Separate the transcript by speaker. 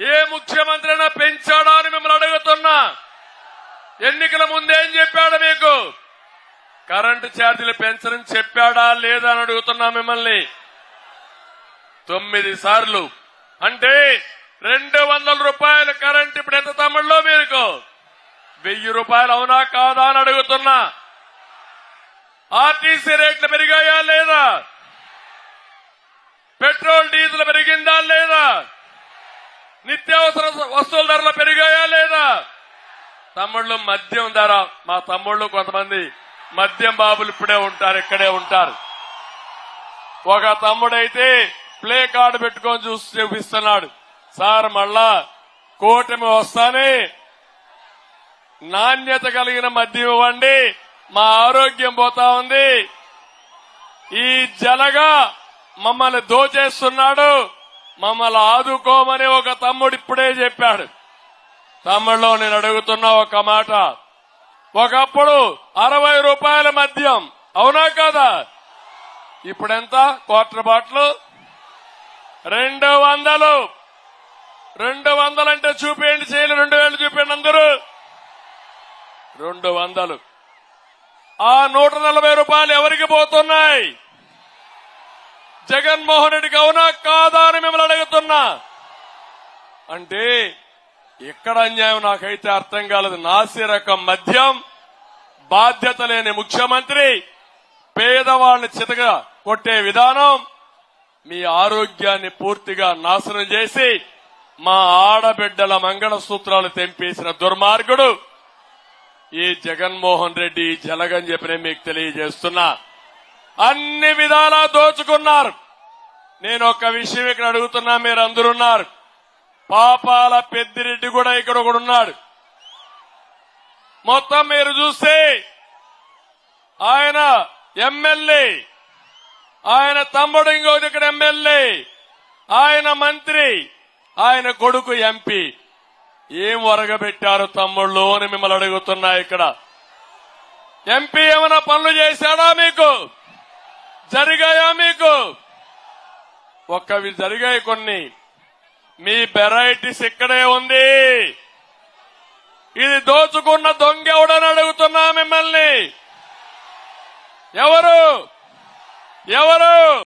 Speaker 1: ఏ ముఖ్యమంత్రి అయినా పెంచాడా అని మిమ్మల్ని అడుగుతున్నా. ఎన్నికల ముందేం చెప్పాడు మీకు? కరెంటు ఛార్జీలు పెంచరని చెప్పాడా లేదా అని అడుగుతున్నా మిమ్మల్ని. తొమ్మిది సార్లు. అంటే రెండు వందల రూపాయలు కరెంట్ ఇప్పుడు ఎంత తమిళలో మీకు? వెయ్యి రూపాయలు అవునా కాదా అని అడుగుతున్నా. ఆర్టీసీ రేట్లు పెరిగాయా లేదా? పెట్రోల్ డీజిల్ పెరిగిందా లేదా? నిత్యావసర వస్తువుల ధరలు పెరిగాయా లేదా? తమ్ముళ్ళు మద్యం ధర మా తమ్ముళ్ళు కొంతమంది మద్యం బాబులు ఇప్పుడే ఉంటారు ఇక్కడే ఉంటారు. ఒక తమ్ముడైతే ప్లే కార్డు పెట్టుకొని చూసి చూపిస్తున్నాడు. సార్ మళ్ళా కూటమి వస్తానే. నాణ్యత కలిగిన మద్యం ఇవ్వండి మా ఆరోగ్యం పోతా ఉంది. ఈ జలగా మమ్మల్ని దోచేస్తున్నాడు. మమ్మల్ని ఆదుకోమని ఒక తమ్ముడు ఇప్పుడే చెప్పాడు. తమ్ముళ్ళు నేను అడుగుతున్న ఒక మాట. ఒకప్పుడు అరవై రూపాయల మద్యం అవునా కాదా? ఇప్పుడెంత? Quarter bottle? రెండు వందలు. రెండు వందలంటే చూపేయండి చేయలు రెండు వేలు చూపేయండి అందరూ. రెండు వందలు. ఆ నూట నలభై రూపాయలు ఎవరికి పోతున్నాయి? జగన్మోహన్ రెడ్డికి అవునా కాదా అని మిమ్మల్ని అడుగుతున్నా. అంటే ఎక్కడ అన్యాయం నాకైతే అర్థం కాలేదు. నాసి రకం మద్యం బాధ్యత లేని ముఖ్యమంత్రి పేదవాళ్ళని చితగా కొట్టే విధానం మీ ఆరోగ్యాన్ని పూర్తిగా నాశనం చేసి మా ఆడబిడ్డల మంగళసూత్రాలు తెంపేసిన దుర్మార్గుడు ఈ జగన్మోహన్ రెడ్డి జలగని చెప్పి మీకు తెలియజేస్తున్నా. అన్ని విధాలా దోచుకున్నారు. నేను ఒక విషయం ఇక్కడ అడుగుతున్నా మీరు అందరున్నారు పాపాల పెద్దిరెడ్డి కూడా ఇక్కడ కూడా ఉన్నాడు. మొత్తం మీరు చూస్తే ఆయన ఎమ్మెల్యే ఆయన తమ్ముడు ఇంకోటి ఇక్కడ ఎమ్మెల్యే ఆయన మంత్రి ఆయన కొడుకు ఎంపీ. ఏం వరగబెట్టారు తమ్ముళ్ళు అని మిమ్మల్ని అడుగుతున్నా ఇక్కడ. ఎంపీ ఏమైనా పనులు చేశాడా మీకు? జరిగాయా మీకు? ఒక్కవి జరిగాయి కొన్ని. మీ వెరైటీస్ ఇక్కడే ఉంది. ఇది దోచుకున్న దొంగ ఎవడని అడుగుతున్నా మిమ్మల్ని? ఎవరు? ఎవరు?